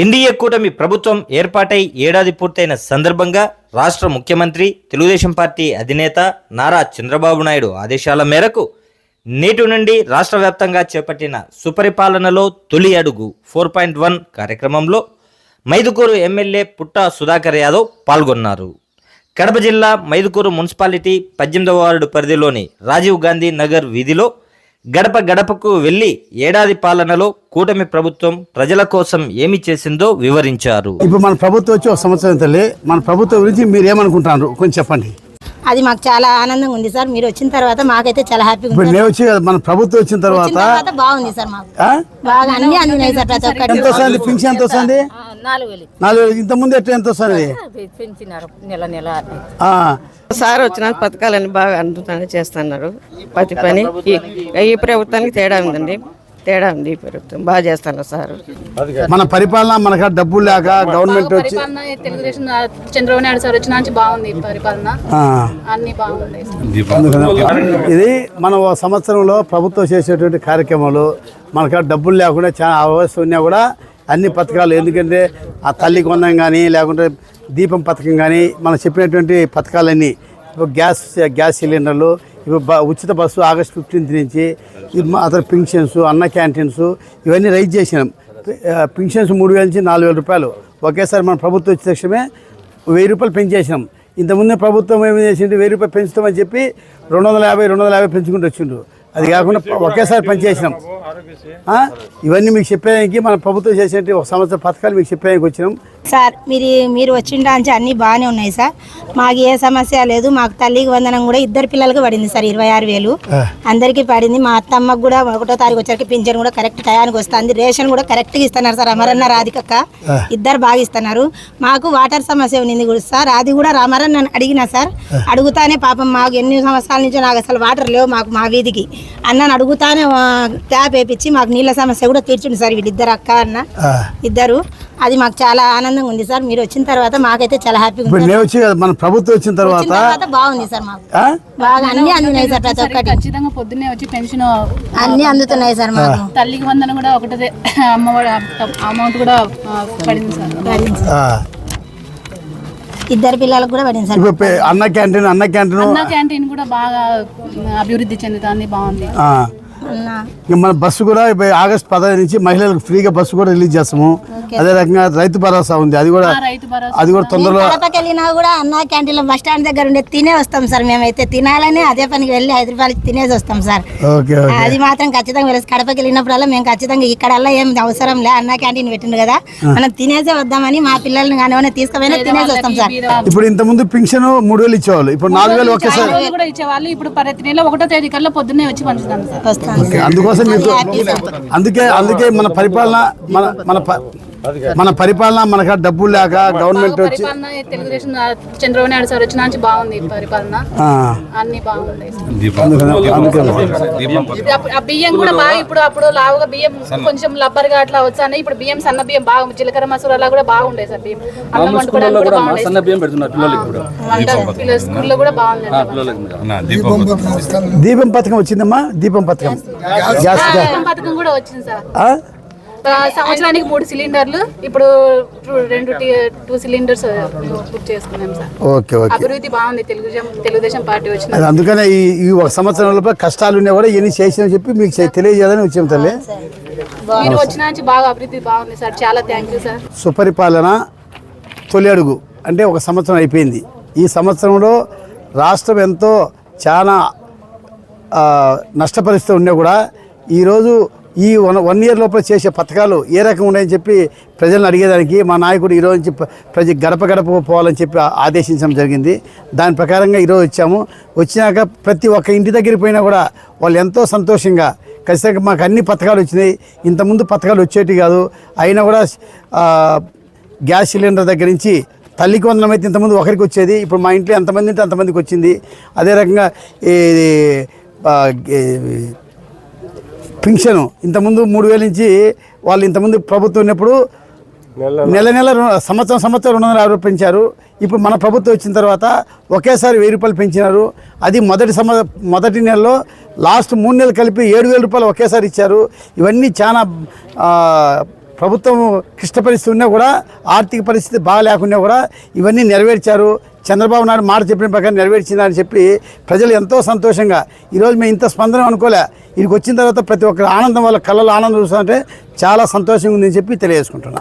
NDA కూటమి ప్రభుత్వం ఏర్పాటై ఏడాది పూర్తయిన సందర్భంగా రాష్ట్ర ముఖ్యమంత్రి తెలుగుదేశం పార్టీ అధినేత నారా చంద్రబాబు నాయుడు ఆదేశాల మేరకు నేటి నుండి రాష్ట్ర వ్యాప్తంగా చేపట్టిన సుపరిపాలనలో తొలి అడుగు ఫోర్ పాయింట్ వన్ కార్యక్రమంలో మైదుకూరు ఎమ్మెల్యే పుట్ట సుధాకర్ యాదవ్ పాల్గొన్నారు. కడప జిల్లా మైదుకూరు మున్సిపాలిటీ పద్దెనిమిదవ వార్డు పరిధిలోని రాజీవ్ గాంధీ నగర్ వీధిలో గడప గడపకు వెళ్ళి ఏడాది పాలనలో కూటమి ప్రభుత్వం ప్రజల కోసం ఏమి చేసిందో వివరించారు. ఇప్పుడు మన ప్రభుత్వం వచ్చి ఒక సంవత్సరం తల్లి మన ప్రభుత్వం గురించి మీరు ఏమనుకుంటున్నారు? కొంచెం చెప్పండి. అది మాకు చాలా ఆనందంగా ఉంది సార్. మీరు వచ్చిన తర్వాత మాకైతే చాలా హ్యాపీగా ఇప్పుడు మేము వచ్చి మన ప్రభుత్వం వచ్చిన తర్వాత బాగుంది సార్ మాకు. ఆ? బాగా అన్ని అందినాయి సార్ ప్రతి ఒక్కటి. ఎంత వస్తుంది పింఛన్ ఎంత వస్తుంది నాలుగు వేలు నాలుగు వేలు. ఇంత ముందు ఎట్లా ఎంత వస్తుంది? పెంచినారు. నెల నెల ఆ. సార్ వచ్చిన పథకాలన్నీ బాగా అందుతానే చేస్తున్నారు. ప్రతి పని ఈ- ప్రభుత్వానికి తేడా ఉందండి. తేడా ఉంది ఈ ప్రభుత్వం. బాగా చేస్తున్నారు సార్. మన పరిపాలన మనకు డబ్బులు లేక గవర్నమెంట్ వచ్చి పరిపాలన తెలుగుదేశం ఆ, చంద్రబాబు నాయుడు సార్ వచ్చిన నుంచి బాగుంది ఈ పరిపాలన. ఆ. అన్ని బాగుంది అందుకని ఇది మన సంవత్సరంలో ప్రభుత్వం చేసేటువంటి కార్యక్రమాలు మనకు డబ్బులు లేకుండా చాలా అవసరం ఉన్నా కూడా అన్ని పథకాలు ఎందుకంటే ఆ తల్లి కొందం కానీ లేకుంటే దీపం పథకం కానీ మనం చెప్పినటువంటి పథకాలన్నీ. ఇప్పుడు గ్యాస్ గ్యాస్ సిలిండర్లు ఇప్పుడు ఉచిత బస్సు ఆగస్ట్ ఫిఫ్టీన్త్ నుంచి అతను పింఛన్స్ అన్న క్యాంటీన్స్ ఇవన్నీ రైజ్ చేసినాం. పింఛన్స్ మూడు వేల నుంచి నాలుగు వేల రూపాయలు. ఒకేసారి మన ప్రభుత్వం వచ్చే తక్షణమే వెయ్యి రూపాయలు పెంచేసినాం. ఇంతకుముందే ప్రభుత్వం ఏమి చేసింది? వెయ్యి రూపాయలు పెంచుతామని చెప్పి రెండు వందల యాభై రెండు వందల యాభై పెంచుకుంటూ వచ్చిండు అది కాకుండా ఒకేసారి పనిచేసినాం? ఇవన్నీ మీకు చెప్పేదానికి మన ప్రభుత్వం చేసేటి ఒక సంవత్సరం పథకాలు మీకు చెప్పేదానికి వచ్చినాం. సార్ మీరు మీరు వచ్చిన నుంచి అన్ని బాగానే ఉన్నాయి సార్. మాకు ఏ సమస్య లేదు మాకు తల్లికి వందనం కూడా ఇద్దరు పిల్లలకి పడింది సార్ ఇరవై ఆరు వేలు. అందరికీ పడింది మా అత్తమ్మకు కూడా ఒకటో తారీఖు వచ్చరికి పింఛన్ కూడా కరెక్ట్ టయానికి వస్తుంది రేషన్ కూడా కరెక్ట్గా ఇస్తున్నారు సార్ అమరన్న రాధికక్క. ఇద్దరు బాగా ఇస్తున్నారు. మాకు వాటర్ సమస్య ఉంది కూడా సార్ అది కూడా అమరన్న అడిగిన సార్ అడుగుతానే పాపం మాకు ఎన్ని సంవత్సరాల నుంచి నాకు అసలు వాటర్ లేవు మాకు మా వీధికి. అన్నను అడుగుతానే ట్యాప్ వేపించి మాకు నీళ్ళ సమస్య కూడా తీర్చుంది సార్ వీళ్ళిద్దరు అక్క అన్న. ఇద్దరు. అది మాకు చాలా ఆనందంగా ఉంది సార్. మీరు వచ్చిన తర్వాత మాకైతే చాలా హ్యాపీగా ఉంది నేను వచ్చి కదా మన ప్రభుత్వం వచ్చిన తర్వాత బాగుంది సార్ మాకు. ఆ? బాగా అన్ని అందినాయి సార్ ప్రతి ఒక్కటి. ఖచ్చితంగా పొద్దున్నే వచ్చి పెన్షన్ అన్ని అందుతున్నాయి సార్ మాకు. తల్లికి వందన కూడా ఒకటే అమ్మఒడి అమౌంట్ కూడా పడింది సార్. ఆ. ఇద్దరు పిల్లలకు కూడా పడింది సార్ ఇప్పుడు పె- అన్న క్యాంటీన్ అన్న క్యాంటీన్ అన్న క్యాంటీన్ కూడా బాగా అభివృద్ధి చెందుతుంది బాగుంది. మన బస్సు కూడా ఇప్పుడు ఆగస్ట్ పదహైదు నుంచి మహిళలకు ఫ్రీగా బస్సు కూడా రిలీజ్ చేస్తాము. అదే రకంగా రైతు భరోసా ఉంది. అది కూడా ఆ రైతు భరోసా అది కూడా తొందరలో వెళ్ళినా కూడా అన్న క్యాంటీన్లో బస్ స్టాండ్ దగ్గర ఉండే తినే వస్తాం సార్ మేమైతే. తినాలని అదే పనికి వెళ్ళి హైదరాబాద్ తినేసి వస్తాం సార్. Okay okay. అది మాత్రం ఖచ్చితంగా తెలుసు కడపకి వెళ్ళినప్పుడల్లా మేము ఖచ్చితంగా ఇక్కడల్లా ఏం అవసరం లే అన్న క్యాంటీన్ పెట్టిండు కదా. మనం తినేసే వద్దామని మా పిల్లల్ని కానీ ఏమైనా తీసుకుపోయినా తినేసి వస్తాం సార్. ఇప్పుడు ఇంత ముందు పింఛన్ మూడు వేలు ఇచ్చేవాళ్ళు. ఇప్పుడు నాలుగు వేలు ఒకేసారి రోజులు కూడా ఇచ్చేవాళ్ళు. ఇప్పుడు ప్రతి నెల ఒకటో తేదీ కల్లా పొద్దున్నే వచ్చి పంచుతాం సార్. అందుకోసం మీకు అందుకే అందుకే మన పరిపాలన మన మన మన పరిపాలన మనకు డబ్బులు లేక గవర్నమెంట్ వచ్చి పరిపాలన తెలుగుదేశం ఆ, చంద్రబాబు నాయుడు సార్ వచ్చిన నుంచి బాగుంది ఈ పరిపాలన. ఆ, అన్ని బాగుంది బియ్యం కూడా బాగా ఇప్పుడు అప్పుడు లావుగా బియ్యం కొంచెం లబ్బర్గా అట్లా వచ్చాయి ఇప్పుడు బియ్యం సన్న బియ్యం బాగా జీలకర్ర మసూరాలా కూడా బాగుండే సార్ బియ్యం. అన్నం వండుకోవడానికి కూడా బాగుండే సన్న బియ్యం పెడుతున్నారు పిల్లలకి కూడా. వంట పిల్లల స్కూల్లో కూడా బాగుంది దీపం పథకం వచ్చిందమ్మా? దీపం పథకం. గ్యాస్ పథకం కూడా వచ్చింది సార్. సంవత్సరానికి మూడు సిలిండర్లు. ఇప్పుడు రెండు టీ- సిలిండర్స్ బుక్ చేసుకున్నాం సార్. Okay okay. అభివృద్ధి బాగుంది. తెలుగుదేశం తెలుగుదేశం పార్టీ వచ్చిన అది అందుకనే ఈ ఈ ఒక సంవత్సరం లోపల కష్టాలు ఉన్నా కూడా ఇవన్నీ చేసిన చెప్పి మీకు తెలియజేయాలని వచ్చాం తల్లి. మీరు వచ్చిన నుంచి బాగా అభివృద్ధి బాగుంది సార్. చాలా థ్యాంక్ యూ సార్. సుపరిపాలన తొలి అడుగు. అంటే ఒక సంవత్సరం అయిపోయింది. ఈ సంవత్సరంలో రాష్ట్రం ఎంతో చాలా ఆ, నష్టపరిస్థితి ఉన్నా కూడా ఈరోజు ఈ వన్ వన్ ఇయర్ లోపల చేసే పథకాలు ఏ రకంగా ఉన్నాయని చెప్పి ప్రజలను అడిగేదానికి మా నాయకుడు ఈరోజు నుంచి ప్రజ గడప గడప పోవాలని చెప్పి ఆదేశించడం జరిగింది. దాని ప్రకారంగా ఈరోజు వచ్చాము. వచ్చినాక ప్రతి ఒక్క ఇంటి దగ్గరికి పోయినా కూడా వాళ్ళు ఎంతో సంతోషంగా ఖచ్చితంగా మాకు అన్ని పథకాలు వచ్చినాయి. ఇంతకుముందు పథకాలు వచ్చేటి కాదు. అయినా కూడా గ్యాస్ సిలిండర్ దగ్గర నుంచి తల్లికి వందనం అయితే ఇంతకుముందు ఒకరికి వచ్చేది. ఇప్పుడు మా ఇంట్లో ఎంతమంది ఉంటే అంతమందికి వచ్చింది. అదే రకంగా ఈ- పింఛను. ఇంతకుముందు మూడు వేల నుంచి వాళ్ళు ఇంతకుముందు ప్రభుత్వం ఉన్నప్పుడు నెల నెల సంవత్సరం సంవత్సరం రెండు వందల యాభై పెంచారు. ఇప్పుడు మన ప్రభుత్వం వచ్చిన తర్వాత ఒకేసారి వెయ్యి రూపాయలు పెంచినారు. అది మొదటి సమ మొదటి నెలలో లాస్ట్ మూడు నెలలు కలిపి ఏడు వేల రూపాయలు ఒకేసారి ఇచ్చారు. ఇవన్నీ చాలా ప్రభుత్వం క్లిష్ట పరిస్థితి ఉన్నా కూడా ఆర్థిక పరిస్థితి బాగా లేకున్నా కూడా ఇవన్నీ నెరవేర్చారు. చంద్రబాబు నాయుడు మాట చెప్పిన ప్రకారం నెరవేర్చిందని చెప్పి ప్రజలు ఎంతో సంతోషంగా ఈరోజు మేము ఇంత స్పందన అనుకోలే. ఇక్కడికి వచ్చిన తర్వాత ప్రతి ఒక్కరు ఆనందం వల్ల కళ్ళలో ఆనందం చూస్తుంటే చాలా సంతోషంగా ఉందని చెప్పి తెలియజేసుకుంటున్నాను